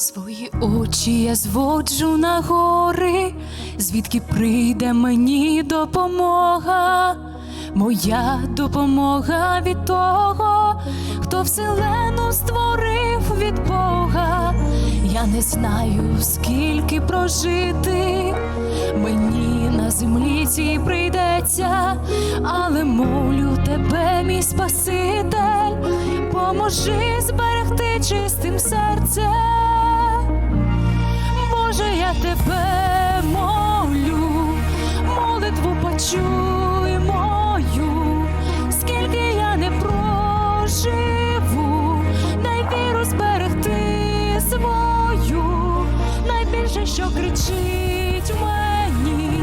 Свої очі я зводжу на гори, звідки прийде мені допомога, моя допомога від того, хто вселену створив від Бога. Я не знаю, скільки прожити мені на землі цій прийдеться, але молю тебе, мій Спаситель, поможи зберегти чистим серце. Почуй мою, скільки я не проживу, дай віру зберегти свою, найбільше, що кричить в мені,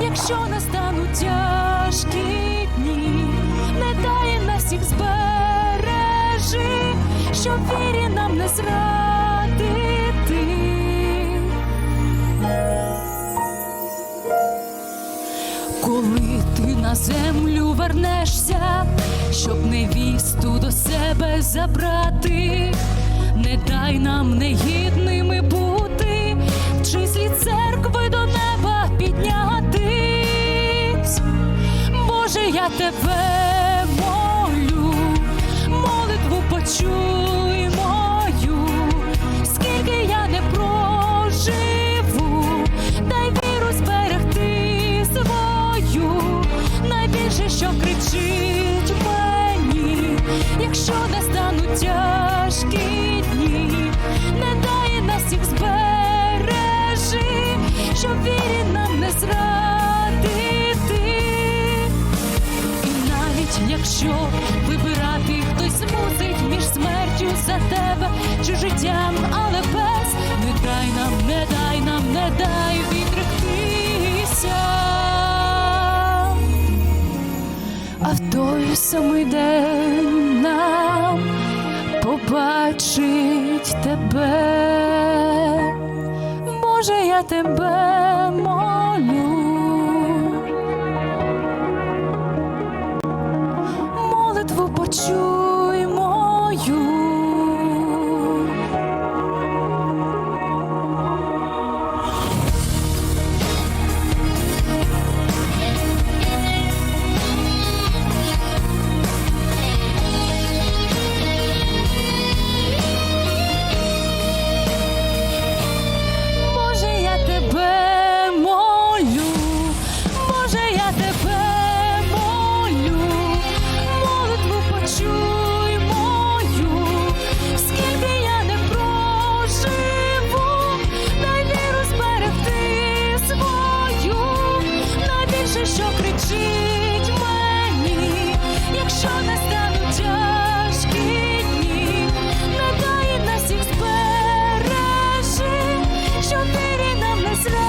якщо настануть тяжкі дні, не дай нас всіх збережи, щоб вірі нам не зрадити. Землю вернешся, щоб невісту до себе забрати, не дай нам негідними бути, в числі церкви до неба піднятись. Боже, я тебе молю, молитву почуй тяжкі дні, не дай нас всіх збережи, щоб вірі нам не зрадити. І навіть якщо вибирати хтось мусить між смертю за тебе чи життям, але без не дай нам, не дай нам, не дай відректися. А в той самий день нам побачить тебе. може, я тебе молю. Скажіть якщо настануть тяжкі дні, надай нас всіх збережи, що вірі нам не зрадити.